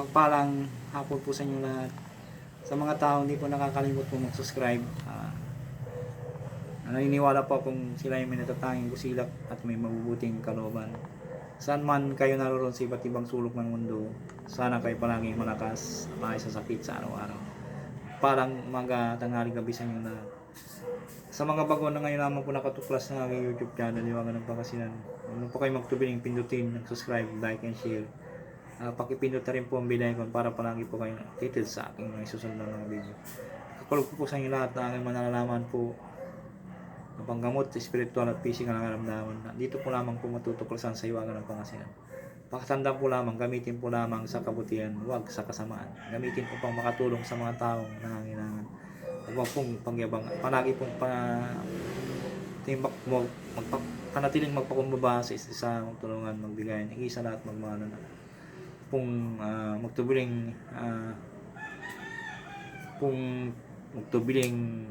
Pagpalang hapon po sa inyo lahat. Sa mga tao hindi po nakakalimot po mag-subscribe. ah, naniniwala po kung sila ay may natatanging busilak at may mabubuting kalooban. Saan man kayo naroon sa iba't ibang sulok ng mundo, sana kayo palaging malakas, maayos sa sakit sa araw-araw. Parang mga tanghali gabi sa inyo lahat. Sa mga bago na ngayon naman po nakatuklas ng aking YouTube channel, Liwagan ng Pangasinan. Huwag po kayo magtubiling pindutin, subscribe, like, and share. Uh, pakipindot na rin po ang bell icon para palagi po kayo updated sa aking mga susunod na mga video. Kakulog po po sa inyo lahat na aking manalalaman po ng panggamot, spiritual at physical na karamdaman. Dito po lamang po matutuklasan sa iwagan ng pangasinan. Pakatanda po lamang, gamitin po lamang sa kabutihan, huwag sa kasamaan. Gamitin po pang makatulong sa mga taong nangangailangan. Huwag pong pangyabang. Palagi pong pa, timbak mo, magpa, panatiling magpakumbaba sa isa magtulungan, magbigay, ng isa lahat magmano na. Pong ah, magtubiling, ah, pong magtubiling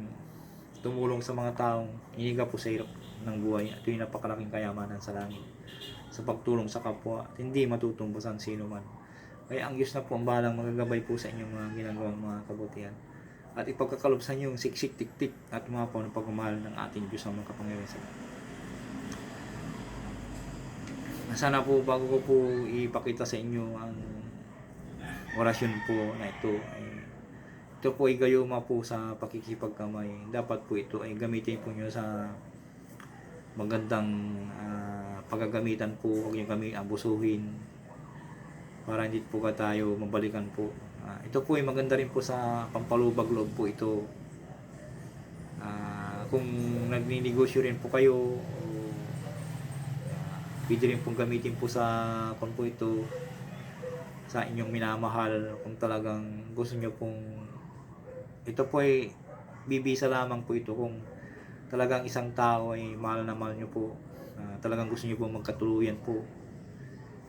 tumulong sa mga taong iniga po sa hirap ng buhay. Ito yung napakalaking kayamanan sa langit. Sa pagtulong sa kapwa at hindi matutumbasan sino man. Kaya ang Diyos na po ang balang magagabay po sa inyong mga ginagawang mga kabutihan. At ipagkakalob sa inyo yung siksik tik-tik at mga po ng pagmamahal ng ating Diyos ang mga kapangyarihan sa lahat. Sana po bago ko po ipakita sa inyo ang orasyon po na ito ay ito po ay gayuma po sa pakikipagkamay. Dapat po ito ay gamitin po nyo sa magandang ah, paggagamitan po. Huwag nyo kami abusuhin para hindi po ka tayo mabalikan po. Ah, ito po ay maganda rin po sa pampalubag loob po ito. Ah, kung nagninegosyo rin po kayo, pwede rin pong gamitin po sa kung po ito sa inyong minamahal kung talagang gusto nyo pong ito po ay bibisa lamang po ito kung talagang isang tao ay mahal na mahal nyo po ah, talagang gusto nyo po magkatuluyan po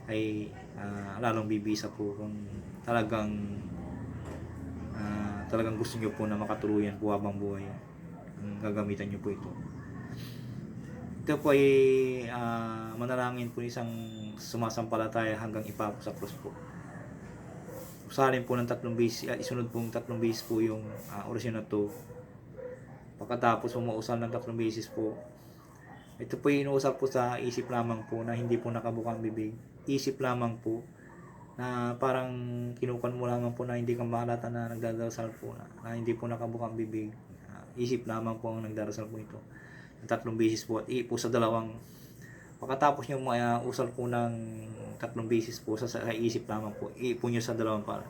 ay ah, lalong bibisa po kung talagang ah, talagang gusto nyo po na makatuluyan po habang buhay. Ang gagamitan nyo po ito ito po ay ah, manalangin po ng isang sumasampalataya hanggang ipako sa krus po usalin po ng tatlong beses, at isunod pong tatlong beses po yung uh, orasyon na to. Pagkatapos umuusal ng tatlong beses po, ito po yung inuusap po sa isip lamang po na hindi po nakabukang bibig. Isip lamang po na parang kinukan mo lamang po na hindi ka mahalata na nagdadasal po na, na hindi po nakabukang bibig. Ah, isip lamang po ang nagdarasal po ito. Tatlong beses po at ipo sa dalawang Pagkatapos nyo uh, usal po ng tatlong beses po sa, sa isip lamang po, iipon nyo sa dalawang para.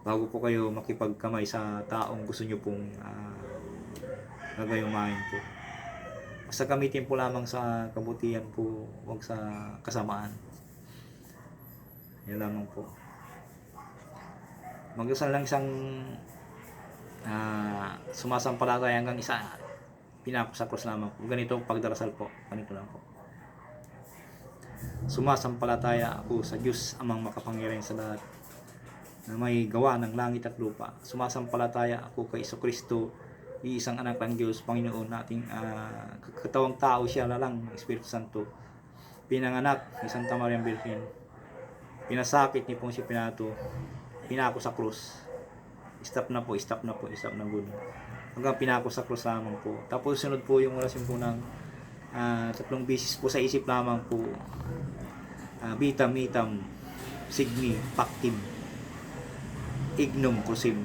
Bago po kayo makipagkamay sa taong gusto nyo pong uh, gagayumahin po. Basta gamitin po lamang sa kabutihan po, huwag sa kasamaan. Yan lamang po. Magdasal lang isang uh, sumasampalataya hanggang isa pinako sa cross lamang po. Ganito pagdarasal po. Ganito lang po. Sumasampalataya ako sa Diyos amang makapangyarihan sa lahat na may gawa ng langit at lupa. Sumasampalataya ako kay Iso Kristo, iisang anak ng Diyos, Panginoon nating uh, katawang tao siya lalang Espiritu Santo. Pinanganak ni Santa Maria Virgen. Pinasakit ni Poncio Pilato. Pinako sa krus. Stop na po, stop na po, stop na good hanggang pinako sa cross lamang po. Tapos sunod po yung orasyon po ng uh, tatlong bisis po sa isip lamang po. Uh, bitam, mitam, signi, paktim, ignum, kusim.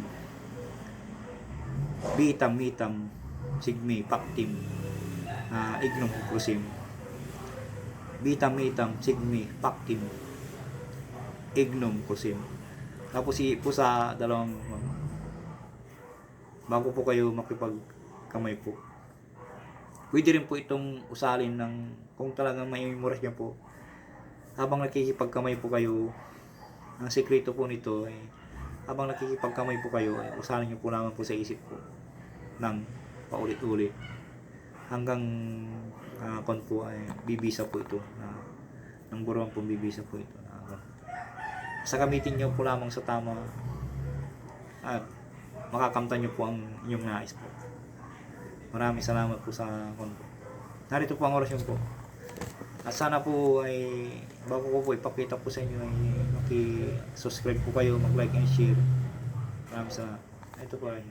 Bitam, mitam, sigmi, paktim, uh, ignum, kusim. Bitam, mitam, sigmi, paktim, ignum, kusim. Tapos i po sa dalawang bago po kayo makipagkamay po. Pwede rin po itong usalin ng kung talagang may memories niya po. Habang nakikipagkamay po kayo, ang sekreto po nito ay habang nakikipagkamay po kayo, ay usalin niyo po lamang po sa isip po ng paulit-ulit hanggang uh, kon po ay bibisa po ito na ng buruan po bibisa po ito na sa gamitin niyo po lamang sa tama at makakamtan nyo po ang inyong nais po. Maraming salamat po sa konto. Narito po ang orasyon po. At sana po ay bago ko po ipakita po sa inyo ay maki-subscribe po kayo, mag-like and share. Maraming sa ito po ay